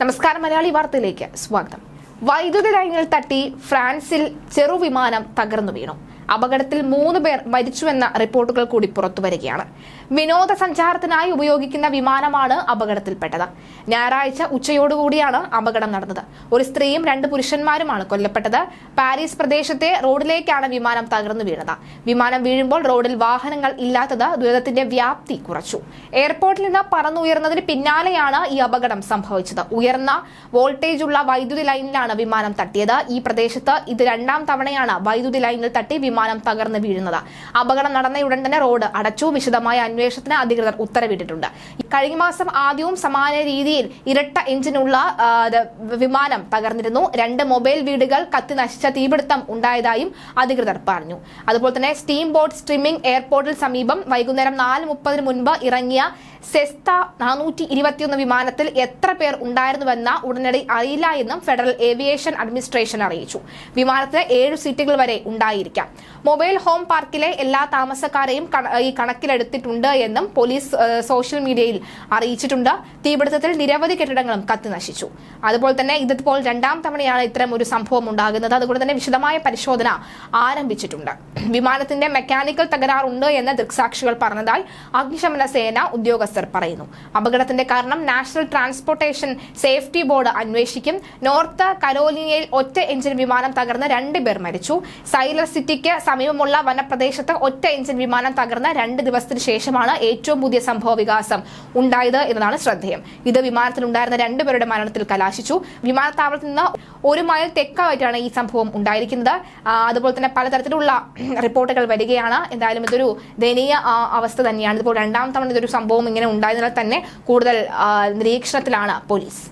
നമസ്കാരം മലയാളി വാർത്തയിലേക്ക് സ്വാഗതം. വൈദ്യുതി ലൈനിൽ തട്ടി ഫ്രാൻസിൽ ചെറുവിമാനം തകർന്നു വീണു. അപകടത്തിൽ മൂന്ന് പേർ മരിച്ചുവെന്ന റിപ്പോർട്ടുകൾ കൂടി പുറത്തു പുറത്തുവരികയാണ് വിനോദസഞ്ചാരത്തിനായി ഉപയോഗിക്കുന്ന വിമാനമാണ് അപകടത്തിൽപ്പെട്ടത്. ഞായറാഴ്ച ഉച്ചയോടുകൂടിയാണ് അപകടം നടന്നത്. ഒരു സ്ത്രീയും രണ്ട് പുരുഷന്മാരുമാണ് കൊല്ലപ്പെട്ടത്. പാരീസ് പ്രദേശത്തെ റോഡിലേക്കാണ് വിമാനം തകർന്നു വീണത്. വിമാനം വീഴുമ്പോൾ റോഡിൽ വാഹനങ്ങൾ ഇല്ലാത്തത് ദുരിതത്തിന്റെ വ്യാപ്തി കുറച്ചു. എയർപോർട്ടിൽ നിന്ന് പറന്നുയർന്നതിന് പിന്നാലെയാണ് ഈ അപകടം സംഭവിച്ചത്. ഉയർന്ന വോൾട്ടേജ് ഉള്ള വൈദ്യുതി ലൈനിലാണ് വിമാനം തട്ടിയത്. ഈ പ്രദേശത്ത് ഇത് രണ്ടാം തവണയാണ് വൈദ്യുതി ലൈനിൽ തട്ടി വിമാനം തകർന്ന് വീഴുന്നത്. അപകടം നടന്നയുടൻ തന്നെ റോഡ് അടച്ചു. വിശദമായ അന്വേഷണത്തിന് അധികൃതർ ഉത്തരവിട്ടിട്ടുണ്ട്. കഴിഞ്ഞ മാസം ആദ്യവും സമാന രീതിയിൽ ഇരട്ട എഞ്ചിനുള്ള വിമാനം തകർന്നിരുന്നു. രണ്ട് മൊബൈൽ വീടുകൾ കത്തി നശിച്ച തീപിടുത്തം ഉണ്ടായതായും അധികൃതർ പറഞ്ഞു. അതുപോലെ തന്നെ സ്റ്റീം ബോട്ട് സ്ട്രീമിംഗ് എയർപോർട്ടിൽ സമീപം വൈകുന്നേരം നാല് മുപ്പതിന് മുൻപ് ഇറങ്ങിയ സെസ്ത നാനൂറ്റി ഇരുപത്തിയൊന്ന് വിമാനത്തിൽ എത്ര പേർ ഉണ്ടായിരുന്നുവെന്ന ഉടനടി അറിയില്ല എന്നും ഫെഡറൽ ഏവിയേഷൻ അഡ്മിനിസ്ട്രേഷൻ അറിയിച്ചു. വിമാനത്തിന് ഏഴ് സീറ്റുകൾ വരെ ഉണ്ടായിരിക്കാം. മൊബൈൽ ഹോം പാർക്കിലെ എല്ലാ താമസക്കാരെയും ഈ കണക്കിലെടുത്തിട്ടുണ്ട് എന്നും പോലീസ് സോഷ്യൽ മീഡിയയിൽ അറിയിച്ചിട്ടുണ്ട്. തീപിടുത്തത്തിൽ നിരവധി കെട്ടിടങ്ങളും കത്തി നശിച്ചു. അതുപോലെ തന്നെ ഇതിപ്പോൾ രണ്ടാം തവണയാണ് ഇത്തരം ഒരു സംഭവം ഉണ്ടാകുന്നത്. അതുകൊണ്ട് തന്നെ വിശദമായ പരിശോധന ആരംഭിച്ചിട്ടുണ്ട്. വിമാനത്തിന്റെ മെക്കാനിക്കൽ തകരാറുണ്ട് എന്ന് ദൃക്സാക്ഷികൾ പറഞ്ഞതായി അഗ്നിശമന സേന ഉദ്യോഗസ്ഥർ പറയുന്നു. അപകടത്തിന്റെ കാരണം നാഷണൽ ട്രാൻസ്പോർട്ടേഷൻ സേഫ്റ്റി ബോർഡ് അന്വേഷിക്കും. നോർത്ത് കരോലിനയിൽ ഒറ്റ എഞ്ചിൻ വിമാനം തകർന്ന് രണ്ടുപേർ മരിച്ചു. സൈലർ സിറ്റിക്ക് സമീപമുള്ള വനപ്രദേശത്ത് ഒറ്റ എഞ്ചിൻ വിമാനം തകർന്ന് രണ്ട് ദിവസത്തിന് ശേഷമാണ് ഏറ്റവും പുതിയ സംഭവ വികാസം ഉണ്ടായത് എന്നതാണ് ശ്രദ്ധേയം. ഇത് വിമാനത്തിലുണ്ടായിരുന്ന രണ്ടുപേരുടെ മരണത്തിൽ കലാശിച്ചു. വിമാനത്താവളത്തിൽ നിന്ന് ഒരു മൈൽ തെക്കായിട്ടാണ് ഈ സംഭവം ഉണ്ടായിരിക്കുന്നത്. അതുപോലെ തന്നെ പലതരത്തിലുള്ള റിപ്പോർട്ടുകൾ വരികയാണ്. എന്തായാലും ഇതൊരു ദയനീയ അവസ്ഥ തന്നെയാണ്. ഇതിപ്പോൾ രണ്ടാം തവണ ഇതൊരു സംഭവം ഇങ്ങനെ ഉണ്ടായതിനാൽ തന്നെ കൂടുതൽ നിരീക്ഷണത്തിലാണ് പോലീസ്.